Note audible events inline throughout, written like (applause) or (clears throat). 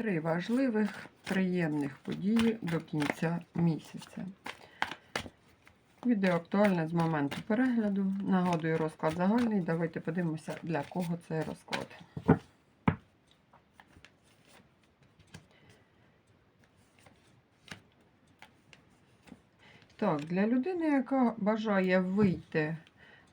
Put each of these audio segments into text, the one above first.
Три важливих, приємних події до кінця місяця. Відео актуальне з моменту перегляду. Нагадую, розклад загальний. Давайте подивимося, для кого цей розклад. Так, для людини, яка бажає вийти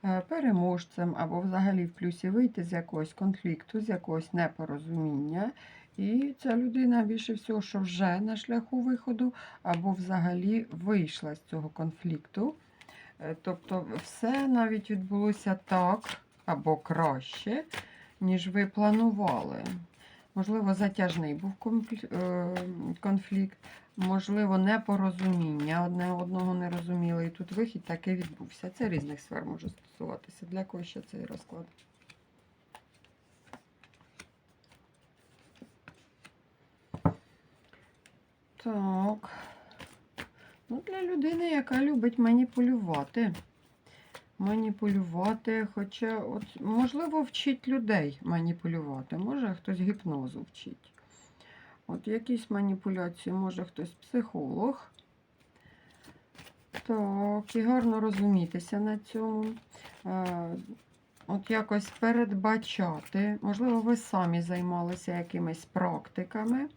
е, переможцем або взагалі в плюсі вийти з якогось конфлікту, з якогось непорозуміння. І ця людина більше всього, що вже на шляху виходу, або взагалі вийшла з цього конфлікту. Е, Тобто, все навіть відбулося так або краще, ніж ви планували. Можливо, затяжний був е, конфлікт, можливо, непорозуміння, одне одного не розуміли, і тут вихід таки відбувся. Це різних сфер може стосуватися. Для кого ще цей розклад? Так. Ну, для людини, яка любить маніпулювати. Маніпулювати, хоча, от, можливо, вчить людей маніпулювати. Може, хтось гіпнозу вчить. От якісь маніпуляції, може хтось психолог. Так, і гарно розумітися на цьому. Е, От якось передбачати. Можливо, ви самі займалися якимись практиками,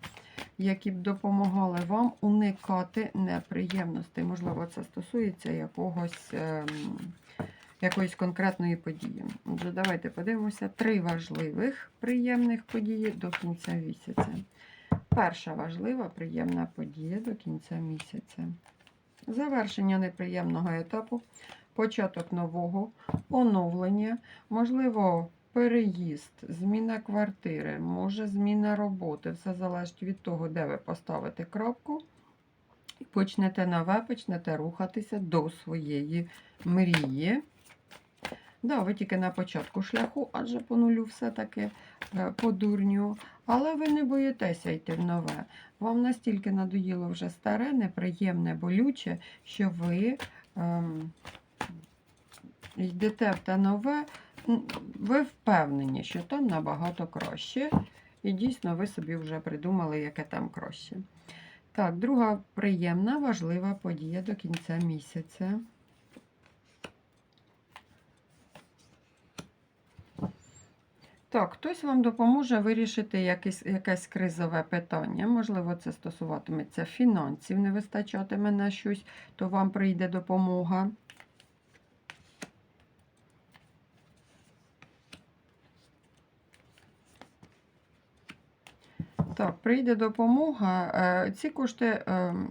які б допомагали вам уникати неприємностей. Можливо, це стосується якогось, ем, якоїсь конкретної події. Отже, давайте подивимося три важливих приємних події до кінця місяця. Перша важлива приємна подія до кінця місяця. Завершення неприємного етапу, початок нового, оновлення, можливо, переїзд, зміна квартири, може зміна роботи. Все залежить від того, де ви поставите крапку. І почнете нове, почнете рухатися до своєї мрії. Да, ви тільки на початку шляху, адже по нулю все-таки е, по дурню. Але ви не боїтеся йти в нове. Вам настільки надоїло вже старе, неприємне, болюче, що ви ем, йдете в те нове, ви впевнені, що там набагато краще. І дійсно ви собі вже придумали, яке там краще. Так, друга приємна, важлива подія до кінця місяця. Так, хтось вам допоможе вирішити якесь, якесь кризове питання. Можливо, це стосуватиметься фінансів, не вистачатиме на щось, то вам прийде допомога. Так, прийде допомога. Е, Ці кошти ем,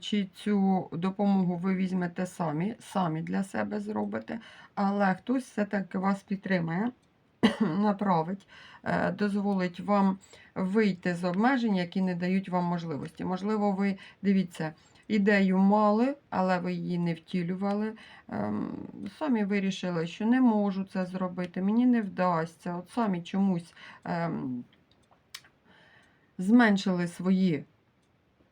чи цю допомогу ви візьмете самі, самі для себе зробите, але хтось все-таки вас підтримає, (clears throat) направить, е, дозволить вам вийти з обмежень, які не дають вам можливості. Можливо, ви дивіться. Ідею мали, але ви її не втілювали. Ем, Самі вирішили, що не можу це зробити, мені не вдасться. От самі чомусь ем, зменшили свої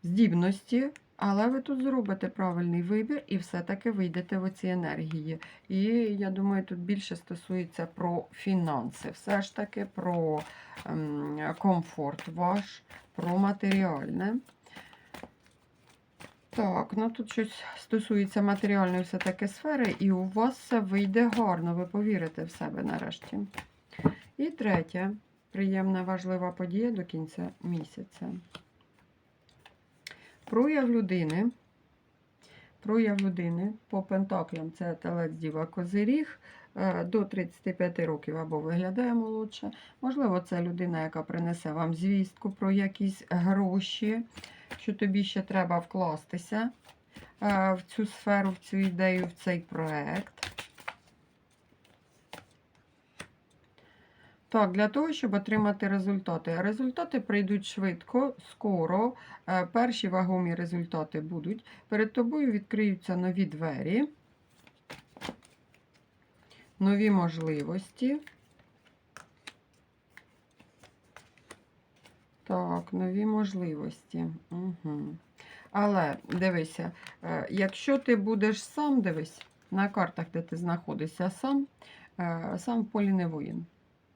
здібності, але ви тут зробите правильний вибір і все-таки вийдете в оці енергії. І я думаю, тут більше стосується про фінанси, все ж таки про ем, комфорт ваш, про матеріальне. Так, ну тут щось стосується матеріальної все-таки сфери, і у вас все вийде гарно, ви повірите в себе нарешті. І третє, приємна важлива подія до кінця місяця. Прояв людини. Прояв людини по пентаклям це телець діва козиріг е, до 35 років або виглядає молодше. Можливо, це людина, яка принесе вам звістку про якісь гроші, що тобі ще треба вкластися е, в цю сферу, в цю ідею, в цей проект. Так, для того, щоб отримати результати. Результати прийдуть швидко, скоро. Е, Перші вагомі результати будуть. Перед тобою відкриються нові двері, нові можливості. Так, нові можливості. Угу. Але дивися, е, якщо ти будеш сам, дивись, на картах, де ти знаходишся сам, е, сам в полі не воїн.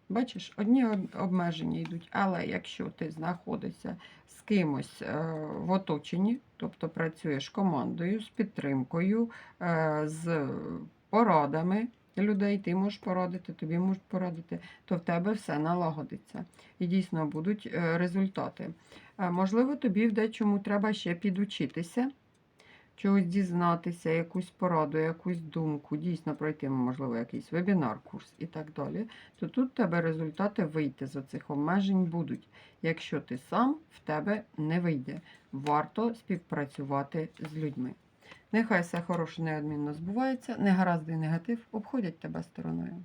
Бачиш, одні обмеження йдуть, але якщо ти знаходишся з кимось е, в оточенні, тобто працюєш командою, з підтримкою, е, з порадами людей, ти можеш порадити, тобі можуть порадити, то в тебе все налагодиться. І дійсно будуть е, результати. Можливо, тобі в дечому треба ще підучитися, чогось дізнатися, якусь пораду, якусь думку, дійсно пройти, можливо, якийсь вебінар, курс і так далі, то тут тебе результати вийти з оцих обмежень будуть. Якщо ти сам в тебе не вийде, варто співпрацювати з людьми. Нехай все хороше неодмінно збувається, негаразди негатив обходять тебе стороною.